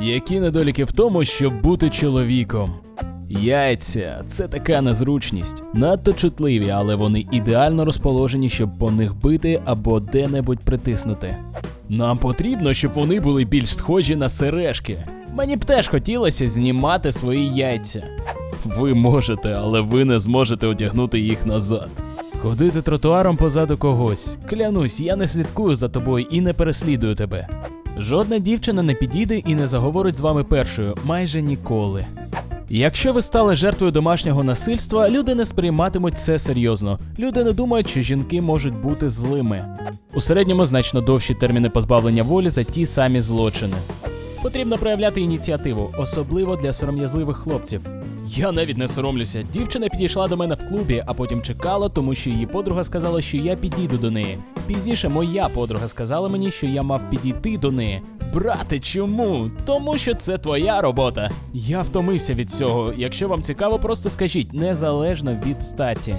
Які недоліки в тому, щоб бути чоловіком? Яйця це така незручність. Надто чутливі, але вони ідеально розположені, щоб по них бити або де-небудь притиснути. Нам потрібно, щоб вони були більш схожі на сережки. Мені б теж хотілося знімати свої яйця. Ви можете, але ви не зможете одягнути їх назад. Ходити тротуаром позаду когось. Клянусь, я не слідкую за тобою і не переслідую тебе. Жодна дівчина не підійде і не заговорить з вами першою, майже ніколи. Якщо ви стали жертвою домашнього насильства, люди не сприйматимуть це серйозно. Люди не думають, що жінки можуть бути злими. У середньому значно довші терміни позбавлення волі за ті самі злочини. Потрібно проявляти ініціативу, особливо для сором'язливих хлопців. Я навіть не соромлюся. Дівчина підійшла до мене в клубі, а потім чекала, тому що її подруга сказала, що я підійду до неї. Пізніше моя подруга сказала мені, що я мав підійти до неї. Брате, чому? Тому що це твоя робота. Я втомився від цього. Якщо вам цікаво, просто скажіть, незалежно від статі.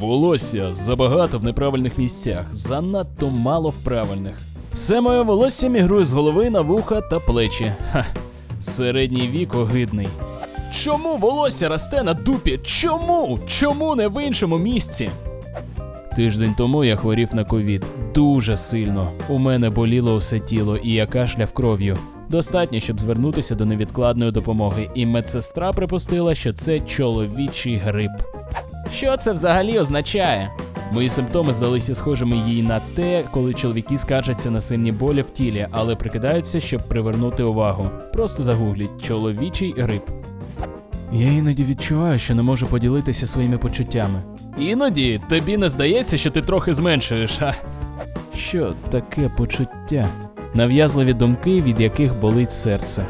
Волосся забагато в неправильних місцях, занадто мало в правильних. Все моє волосся мігрує з голови на вуха та плечі. Ха, середній вік огидний. Чому волосся росте на дупі? Чому? Чому не в іншому місці? Тиждень тому я хворів на ковід дуже сильно. У мене боліло усе тіло, і я кашляв кров'ю. Достатньо, щоб звернутися до невідкладної допомоги, і медсестра припустила, що це чоловічий грип. Що це взагалі означає? Мої симптоми здалися схожими їй на те, коли чоловіки скаржаться на сильні болі в тілі, але прикидаються, щоб привернути увагу. Просто загугліть чоловічий грип. Я іноді відчуваю, що не можу поділитися своїми почуттями. Іноді тобі не здається, що ти трохи зменшуєш, а? Що таке почуття? Нав'язливі думки, від яких болить серце.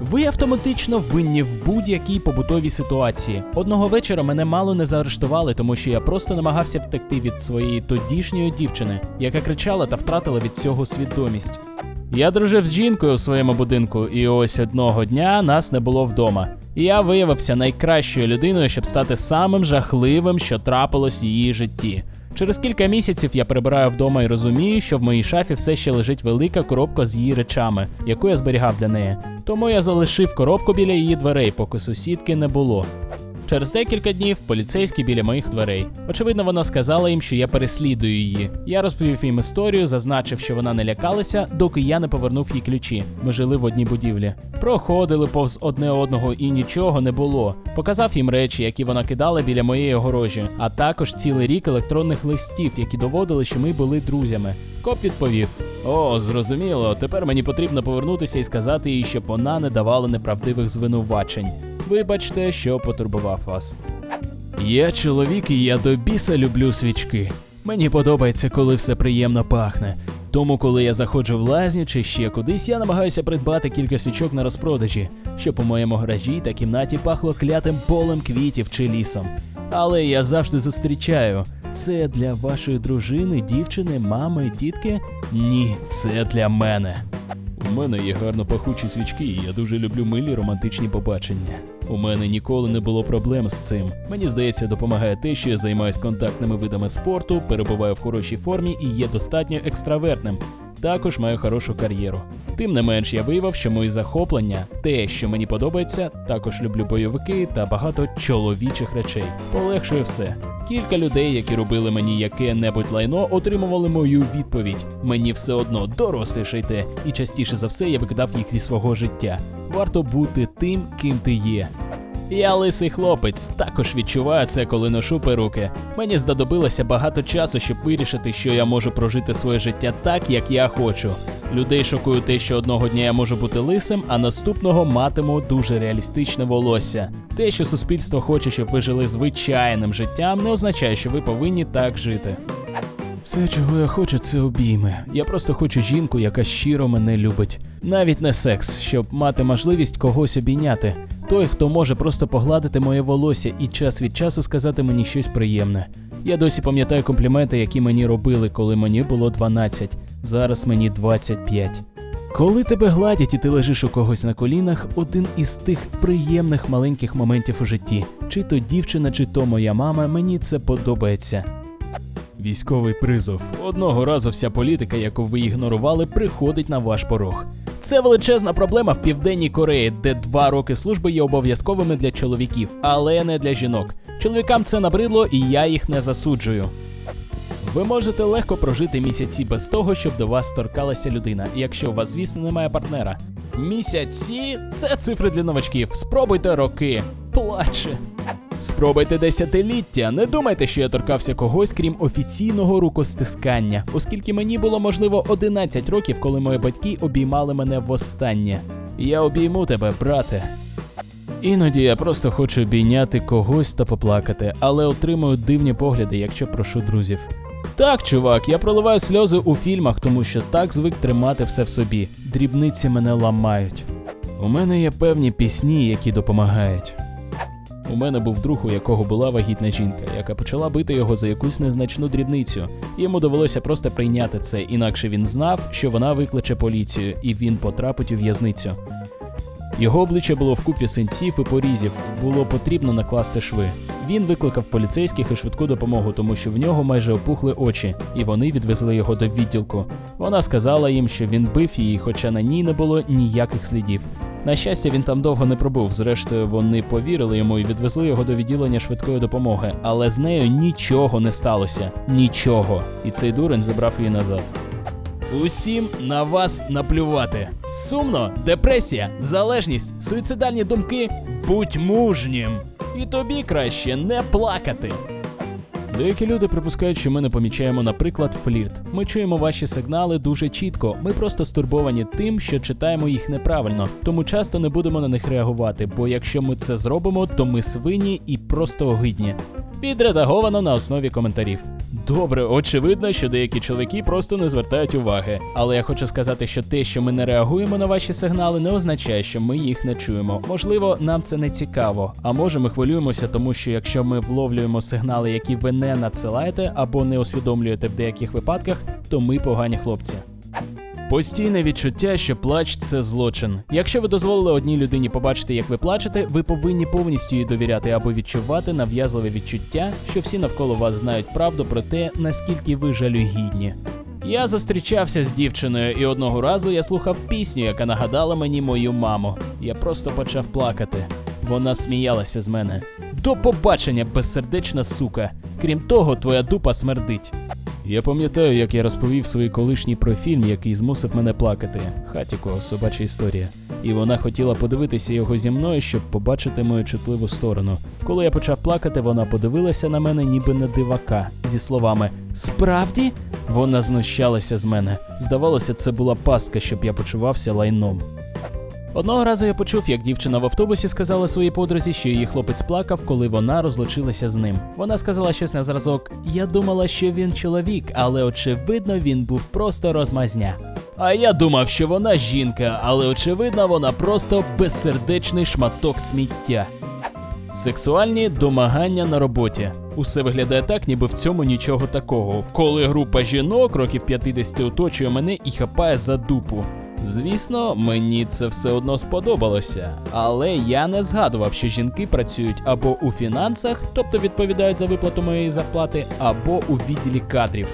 Ви автоматично винні в будь-якій побутовій ситуації. Одного вечора мене мало не заарештували, тому що я просто намагався втекти від своєї тодішньої дівчини, яка кричала та втратила від цього свідомість. Я дружив з жінкою у своєму будинку, і ось одного дня нас не було вдома. Я виявився найкращою людиною, щоб стати самим жахливим, що трапилось в її житті. Через кілька місяців я прибираю вдома і розумію, що в моїй шафі все ще лежить велика коробка з її речами, яку я зберігав для неї. Тому я залишив коробку біля її дверей, поки сусідки не було. Через декілька днів поліцейські біля моїх дверей. Очевидно, вона сказала їм, що я переслідую її. Я розповів їм історію, зазначив, що вона не лякалася, доки я не повернув їй ключі. Ми жили в одній будівлі. Проходили повз одне одного і нічого не було. Показав їм речі, які вона кидала біля моєї огорожі, а також цілий рік електронних листів, які доводили, що ми були друзями. Коп відповів: О, зрозуміло, тепер мені потрібно повернутися і сказати їй, щоб вона не давала неправдивих звинувачень. Вибачте, що потурбував вас. Я чоловік і я до біса люблю свічки. Мені подобається, коли все приємно пахне. Тому, коли я заходжу в лазню чи ще кудись, я намагаюся придбати кілька свічок на розпродажі, щоб у моєму гаражі та кімнаті пахло клятим полем квітів чи лісом. Але я завжди зустрічаю. Це для вашої дружини, дівчини, мами, тітки? Ні, це для мене. У мене є гарно пахучі свічки, і я дуже люблю милі романтичні побачення. У мене ніколи не було проблем з цим. Мені здається, допомагає те, що я займаюся контактними видами спорту, перебуваю в хорошій формі і є достатньо екстравертним. Також маю хорошу кар'єру. Тим не менш, я виявив, що мої захоплення, те, що мені подобається, також люблю бойовики та багато чоловічих речей. Полегшує все. Кілька людей, які робили мені яке-небудь лайно, отримували мою відповідь. Мені все одно дорослішайте, і частіше за все я викидав їх зі свого життя. Варто бути тим, ким ти є. Я лисий хлопець, також відчуваю це, коли ношу перуки. Мені знадобилося багато часу, щоб вирішити, що я можу прожити своє життя так, як я хочу. Людей шокує те, що одного дня я можу бути лисим, а наступного матиму дуже реалістичне волосся. Те, що суспільство хоче, щоб ви жили звичайним життям, не означає, що ви повинні так жити. Все, чого я хочу, це обійми. Я просто хочу жінку, яка щиро мене любить. Навіть не секс, щоб мати можливість когось обійняти. Той, хто може просто погладити моє волосся і час від часу сказати мені щось приємне. Я досі пам'ятаю компліменти, які мені робили, коли мені було 12. Зараз мені 25. Коли тебе гладять і ти лежиш у когось на колінах, один із тих приємних маленьких моментів у житті. Чи то дівчина, чи то моя мама, мені це подобається. Військовий призов. Одного разу вся політика, яку ви ігнорували, приходить на ваш порог. Це величезна проблема в південній Кореї, де два роки служби є обов'язковими для чоловіків, але не для жінок. Чоловікам це набридло, і я їх не засуджую. Ви можете легко прожити місяці без того, щоб до вас торкалася людина, якщо у вас, звісно, немає партнера. Місяці це цифри для новачків. Спробуйте роки. Плаче. Спробуйте десятиліття. Не думайте, що я торкався когось, крім офіційного рукостискання, оскільки мені було можливо 11 років, коли мої батьки обіймали мене востаннє. Я обійму тебе, брате. Іноді я просто хочу обійняти когось та поплакати, але отримую дивні погляди, якщо прошу друзів. Так, чувак, я проливаю сльози у фільмах, тому що так звик тримати все в собі. Дрібниці мене ламають. У мене є певні пісні, які допомагають. У мене був друг, у якого була вагітна жінка, яка почала бити його за якусь незначну дрібницю. Йому довелося просто прийняти це, інакше він знав, що вона викличе поліцію, і він потрапить у в'язницю. Його обличчя було вкупі синців і порізів, було потрібно накласти шви. Він викликав поліцейських і швидку допомогу, тому що в нього майже опухли очі, і вони відвезли його до відділку. Вона сказала їм, що він бив її, хоча на ній не було ніяких слідів. На щастя, він там довго не пробув. Зрештою, вони повірили йому і відвезли його до відділення швидкої допомоги, але з нею нічого не сталося. Нічого. І цей дурень забрав її назад. Усім на вас наплювати. Сумно, депресія, залежність, суїцидальні думки. Будь мужнім. І тобі краще не плакати. Деякі люди припускають, що ми не помічаємо, наприклад, флірт. Ми чуємо ваші сигнали дуже чітко. Ми просто стурбовані тим, що читаємо їх неправильно, тому часто не будемо на них реагувати. Бо якщо ми це зробимо, то ми свині і просто огидні. Відредаговано на основі коментарів. Добре, очевидно, що деякі чоловіки просто не звертають уваги. Але я хочу сказати, що те, що ми не реагуємо на ваші сигнали, не означає, що ми їх не чуємо. Можливо, нам це не цікаво. А може, ми хвилюємося, тому що якщо ми вловлюємо сигнали, які ви не надсилаєте або не усвідомлюєте в деяких випадках, то ми погані хлопці. Постійне відчуття, що плач це злочин. Якщо ви дозволили одній людині побачити, як ви плачете, ви повинні повністю їй довіряти або відчувати нав'язливе відчуття, що всі навколо вас знають правду про те, наскільки ви жалюгідні. Я зустрічався з дівчиною, і одного разу я слухав пісню, яка нагадала мені мою маму. Я просто почав плакати. Вона сміялася з мене. До побачення, безсердечна сука. Крім того, твоя дупа смердить. Я пам'ятаю, як я розповів своїй колишній про фільм, який змусив мене плакати. Хатіко, собача історія. І вона хотіла подивитися його зі мною, щоб побачити мою чутливу сторону. Коли я почав плакати, вона подивилася на мене, ніби на дивака, зі словами Справді? Вона знущалася з мене. Здавалося, це була пастка, щоб я почувався лайном. Одного разу я почув, як дівчина в автобусі сказала своїй подрузі, що її хлопець плакав, коли вона розлучилася з ним. Вона сказала щось на зразок: Я думала, що він чоловік, але очевидно він був просто розмазня. А я думав, що вона жінка, але очевидно, вона просто безсердечний шматок сміття. Сексуальні домагання на роботі. Усе виглядає так, ніби в цьому нічого такого. Коли група жінок років 50 оточує мене і хапає за дупу. Звісно, мені це все одно сподобалося, але я не згадував, що жінки працюють або у фінансах, тобто відповідають за виплату моєї зарплати, або у відділі кадрів.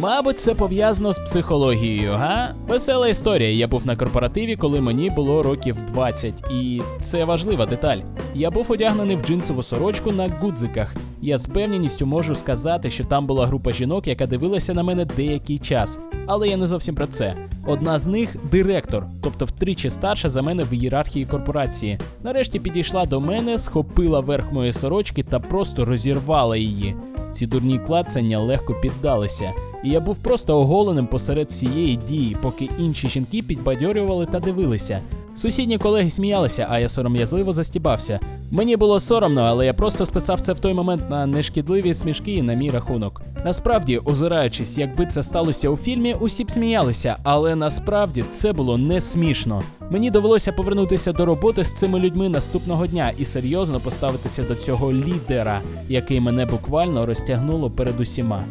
Мабуть, це пов'язано з психологією, га? Весела історія. Я був на корпоративі, коли мені було років 20, і це важлива деталь. Я був одягнений в джинсову сорочку на гудзиках. Я з певністю можу сказати, що там була група жінок, яка дивилася на мене деякий час. Але я не зовсім про це. Одна з них директор, тобто втричі старша за мене в ієрархії корпорації. Нарешті підійшла до мене, схопила верх моєї сорочки та просто розірвала її. Ці дурні клацання легко піддалися, і я був просто оголеним посеред цієї дії, поки інші жінки підбадьорювали та дивилися. Сусідні колеги сміялися, а я сором'язливо застібався. Мені було соромно, але я просто списав це в той момент на нешкідливі смішки на мій рахунок. Насправді, озираючись, якби це сталося у фільмі, усі б сміялися, але насправді це було не смішно. Мені довелося повернутися до роботи з цими людьми наступного дня і серйозно поставитися до цього лідера, який мене буквально розтягнуло перед усіма.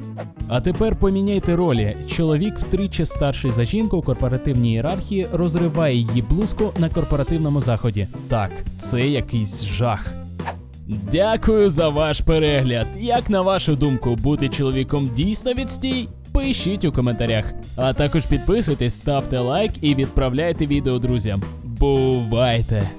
А тепер поміняйте ролі. Чоловік втричі старший за жінку у корпоративній ієрархії розриває її блузку на корпоративному заході. Так, це якийсь жах. Дякую за ваш перегляд. Як на вашу думку, бути чоловіком дійсно відстій? Пишіть у коментарях. А також підписуйтесь, ставте лайк і відправляйте відео друзям. Бувайте!